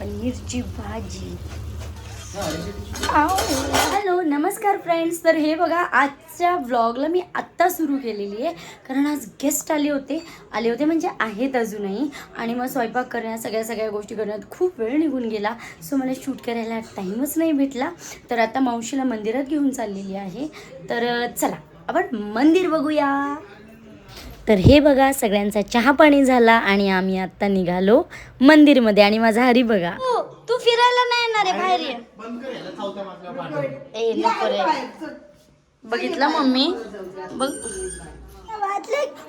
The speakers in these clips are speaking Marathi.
पनीरची भाजी. हॅलो नमस्कार फ्रेंड्स. तर हे बघा आजच्या व्लॉगला मी आत्ता सुरू केलेली आहे. कारण आज गेस्ट आले होते. आले होते म्हणजे आहेत अजूनही. आणि मग स्वयंपाक करण्यात सगळ्या सगळ्या गोष्टी करण्यात खूप वेळ निघून गेला. सो मला शूट करायला टाईमच नाही भेटला. तर आता मावशीला मंदिरात घेऊन चाललेली आहे. तर चला आपण मंदिर बघूया. तर हे बघा सगळ्यांचा चहा पाणी झाला आणि आम्ही आता निघालो मंदिरमध्ये. आणि माझा हरी बघा. तू फिरायला नाही येणार आहे बाहेर बघितलं मम्मी? बघ.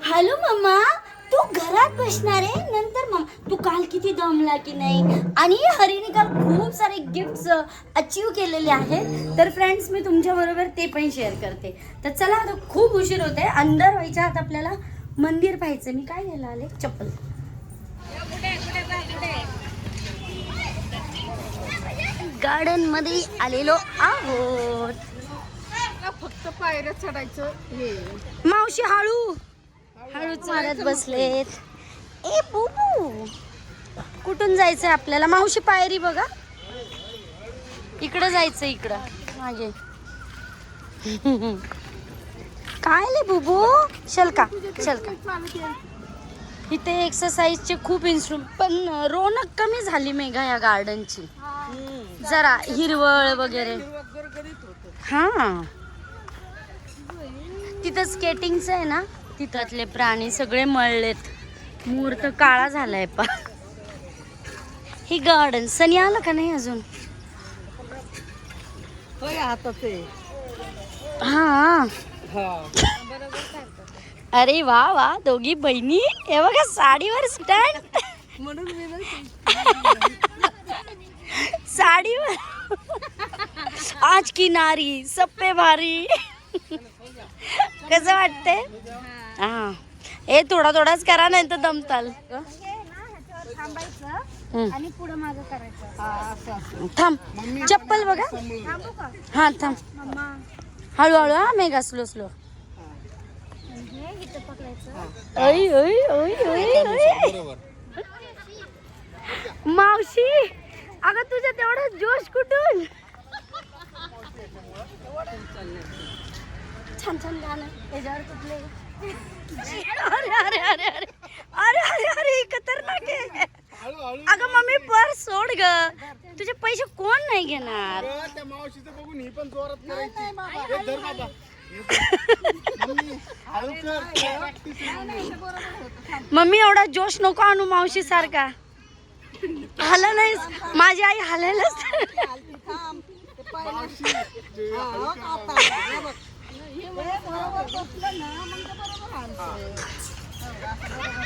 Hello mamma. तू घरात बसणार आहे? नंतर मग. तू काल किती दमला की नाही? आणि हरीने काल खूप सारे गिफ्ट्स अचीव केलेले आहेत. तर फ्रेंड्स मी तुमच्या बरोबर ते पण शेअर करते. तर चला आता खूप उशीर होते अंदर व्हायच्या आत आपल्याला मंदिर पाहायचं. मी काय घ्यायला आले? चप्पल. गार्डनमध्ये आलेलो आहोत. फक्त पायऱ्या चढायचं मावशी हळू. हळू चालत बसलेत. ए बुबू. कुठून जायचंय आपल्याला? मावशी पायरी बघा. इकडं जायचं इकडं. मागे. काय ले बुबू? शलका शलका इथे एक्सरसाइजचे खूप इन्स्ट्रुमेंट पण रोनक कमी झाली मेघा या गार्डनची जरा हिरवळ वगैरे. हा. तिथं स्केटिंगचं आहे ना तिथतले प्राणी सगळे मळलेत. मुहूर्त काळा झालाय पा. ही गार्डन सनी आलं का नाही अजून? हा. अरे वा वा दोघी बहिणी. हे बघा साडीवर स्टँड म्हणून साडीवर. आज की नारी सब पे भारी. कसं वाटते हा. हे थोडा थोडाच करा नाही तर दमताल हम्म. आणि पुढं मागं करायचं. हा, असं असं. थांब. चप्पल बघा. हा थांब. मम्मा. हळूहळू हा मेघा स्लो स्लो ओय ओय ओय ओय ओय मावशी अगं तुझ्या तेवढा जोश कुठून? छान छान गाणं. त्याच्यावर कुठले? अरे अरे अरे अरे. अरे अरे अरे खतरनाक आहे अगं मम्मी पर सोड ग. तुझे पैसे कोण नाही घेणार? त्या मावशीचं बघून ही पण जोरात करायची. हे धर बाबा. हे धर. मम्मी, हळू कर. मम्मी एवढा जोश नको आणू मावशी सारखा हाला नाही माझी आई हालायलाच मावशी, जे हळू कर.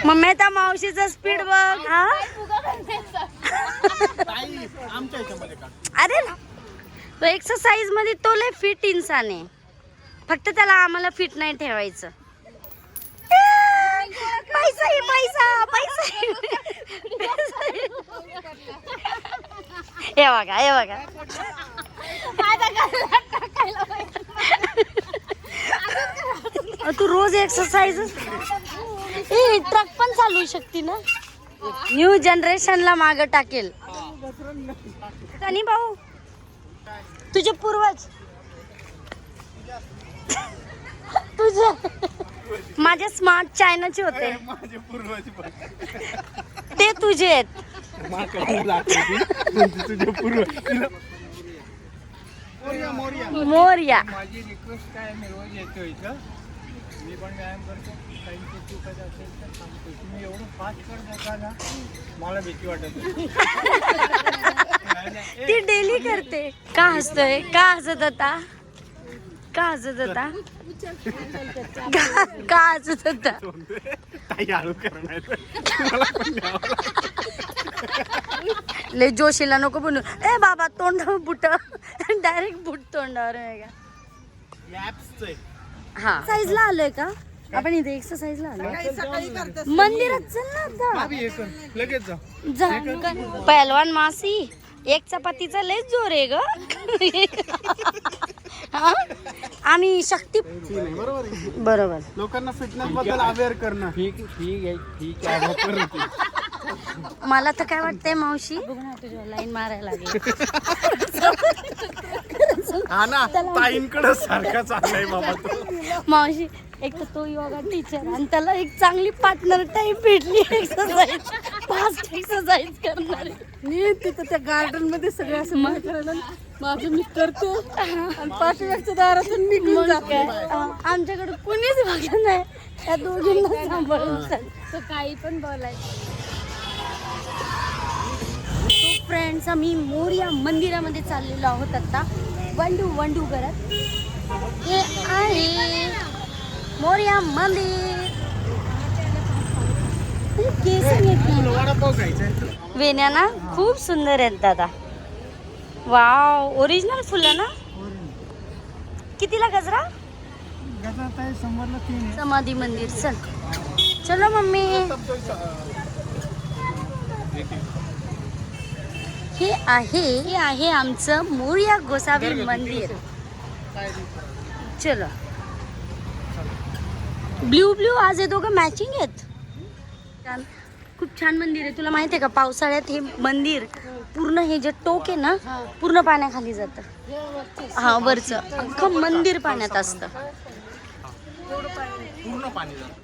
मम्मी त्या मावशीचा स्पीड बघ. हा ताई, आमच्या ह्याच्यामध्ये का अरे तो एक्सरसाईजमध्ये तो लय फिट इन्सान आहे. फक्त त्याला आम्हाला फिट नाही ठेवायचं. पैसा पैसा पैसा हे बघा हे बघा. तू रोज एक्सरसाइज ए ट्रक पण चालवू शकते ना? न्यू जनरेशनला माग टाकेल. कनी भाऊ तुझे पूर्वज. तुझे. माझे स्मार्ट चायनाचे होते. माझे पूर्वज. ते तुझे आहेत. तुझे पूर्वज. मोरया, मोरया. मोर्या माझी रिक्वेस्ट काय मी रोज येतो इथं. मी पण व्यायाम करतो. काहींची चुकत असेल तर सांगतो तुम्ही एवढं फास्ट करत ना मला भीती वाटत. ती डेली करते. का हसतोय? का हसत होता? का हसत होता? का का हसत होता? हळू करणार. ले जोशीला नको बनू ए बाबा तोंडावर बुट. डायरेक्ट बुट तोंडावर आहे का? हे. हा साईजला आलोय का? आपण इथे एक्सरसाइजला आलोय. काही सकाळी करतात मंदिरात चल ना आता. लगेच जा. जा. पहलवान मासी. एक चपातीचा लयच जोर आहे ग. हा? आम्ही शक्ती बरोबर. आहे बरोबर लोकांना फिटनेस बद्दल अवेअर करणं. ठीक ठीक आहे ठीक आहे. मला तर काय वाटतंय मावशी? लाईन मारायला लागली. हा ना ताईंकडे सारखा चाललाय बाबा तो. मावशी एक तर तो योगा टीचर आणि त्याला एक चांगली पार्टनर टाईप भेटली. एक्सरसाइज फास्ट एक्सरसाइज करणारी. मी तिथं त्या गार्डनमध्ये सगळं असं मग? करायला माझं मी करतो आणि पाठीमागच्या दारातून निघून जातो. आमच्याकडे कुणीच बघत नाही. त्या दोघींना सांभाळून काही पण बोलायचं. फ्रेंड्स आम्ही मोर्या मंदिरामध्ये चाललेलो आहोत आता. वंडू वंडू करत. हे आहे मोर्या मंदिर. वेण्या ना खूप सुंदर आहेत दादा. वाव ओरिजिनल फुलं ना? कितीला गजरा? समाधी मंदिर चल. चलो मम्मी. हे आहे हे आहे आमचं मोर्या गोसावी मंदिर. चलो. ब्ल्यू ब्ल्यू आज हे दोघं मॅचिंग आहेत. छान. खूप छान मंदिर आहे. तुला माहिती आहे का पावसाळ्यात हे मंदिर पूर्ण हे जे टोक आहे ना पूर्ण पाण्याखाली जातं. हा वरचं अख्खं मंदिर पाण्यात असतं. पूर्ण पाणी जातं.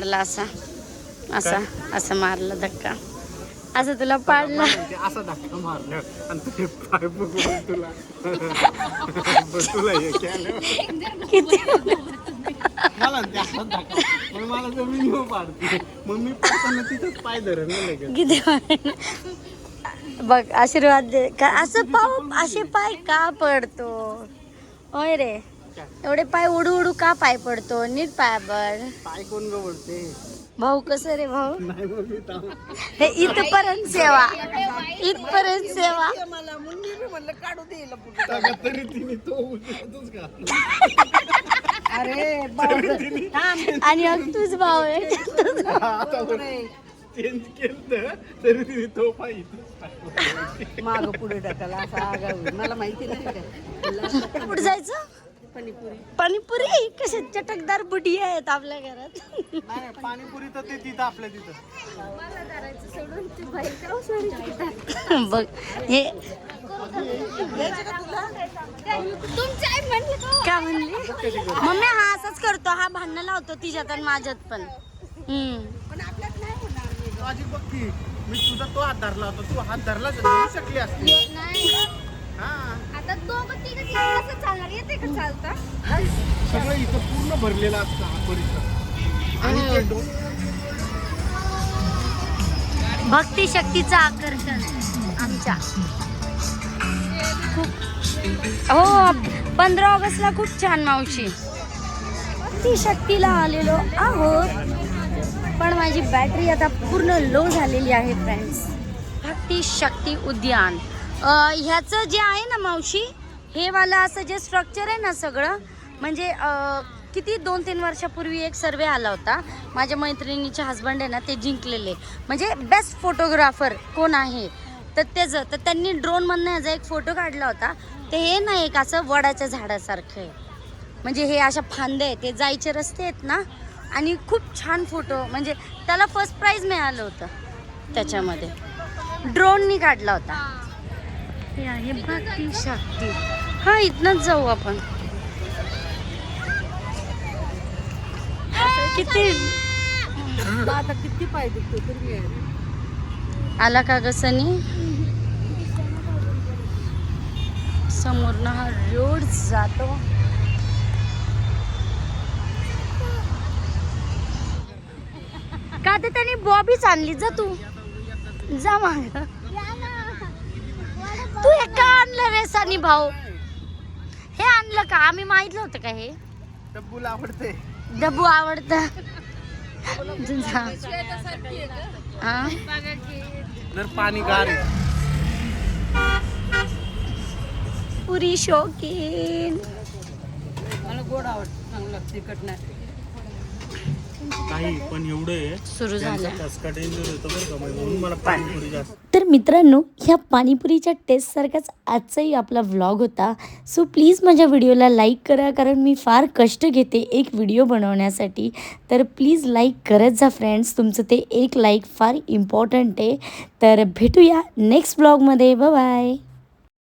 मारला असा. असा असं मारला धक्का. असं तुला पाडलं. असा धक्का मारलं. आणि पाय बघून तुला बघ तुला हे केलं. किती? मला ते असा धक्का. मग मला जमीन येऊ पाडते. मग मी पडताना तिथंच पाय धरण ना लगेच. किती वाईट. बघ आशीर्वाद दे. का असं पाव असे पाय का पडतो? होय रे. एवढे पाय उडू उडू का पाय पडतो? नीट पाय पड पाय कोण गवडते भाऊ कसं रे भाऊ? नाही मग मी थांब. हे इथपर्यंत सेवा. इथपर्यंत सेवा. मला? मी म्हणलं काढू दे पुढे. अरे. आणि अग तुझ भाऊ आहे. तुझ आता चेंज केलं तरी तिने तो पाय इथंच टाकला. माग पुढे टाकायला असा मला माहिती नाही कुठे जायचं? पाणीपुरी. पाणीपुरी? कसे चटकदार बुटी आहेत आपल्या घरात. नाही पाणीपुरी तर ते तिथं आपल्या तिथं. सोडून तू बघ हे तुमची आई म्हणली तो काय म्हणली? मम्मी हा असंच करतो हा भांडणं लावतो तिच्यात आणि माझ्यात पण. हम्म. माझी बघ की मी तुझा तो हात धरला होता तू हात धरलाच नाही शकली असती. नाही. आता दोघं तिघं तिघं कसं चालणार येते का चालता? सगळं इथं पूर्ण भरलेलं असतं हा परिसर. आणि ते भक्ती शक्तीचं आकर्षण आमच्या. खूप हो पंधरा ऑगस्टला खूप छान मावशी. भक्ती शक्तीला आलेलो आहोत. पण माझी बॅटरी आता पूर्ण लो झालेली आहे फ्रेंड्स भक्ती शक्ती उद्यान. ह्याचं जे आहे ना मावशी हे वाला असं जे स्ट्रक्चर आहे ना सगळं म्हणजे किती दोन तीन वर्षापूर्वी एक सर्वे आला होता. माझ्या मैत्रिणीचे हस्बंड आहे ना ते जिंकलेले. म्हणजे बेस्ट फोटोग्राफर कोण आहे? तर त्याचं तर त्यांनी ड्रोनमधनं ह्याचा एक फोटो काढला होता. ते हे ना एक असं वडाच्या झाडासारखं आहे. म्हणजे हे अशा फांदे आहेत ते जायचे रस्ते आहेत ना आणि खूप छान फोटो म्हणजे त्याला फर्स्ट प्राईज मिळालं होतं त्याच्यामध्ये. ड्रोननी काढला होता. हे आहे. भक्ती शक्ती हा इथनच जाऊ आपण. किती? आता आहे. आला का ग सनी? समोरनं हा रोड जातो. का तर त्याने बॉबीच आणली जा तू? जा माग. तू हे का आणलं रे सनी भाऊ? हे आणलं का? आम्ही माहितलं होतं का हे? डब्बूला आवडते डब्बू आवडत. हा? जर पाणी गार. पुरी शौकीन. मला गोड आवडतं. चांगलं तिखट नाही. नाही पण एवढं सुरू झालं. जास्त तर मित्रांनो ह्या पाणीपुरीच्या टेस्टसारखाच आजचाही आपला व्लॉग होता. सो प्लीज माझ्या व्हिडिओला लाईक करा कारण मी फार कष्ट घेते एक व्हिडिओ बनवण्यासाठी. तर प्लीज लाईक करत जा फ्रेंड्स तुमचं ते एक लाईक फार इम्पॉर्टंट आहे. तर भेटूया नेक्स्ट ब्लॉगमध्ये बाय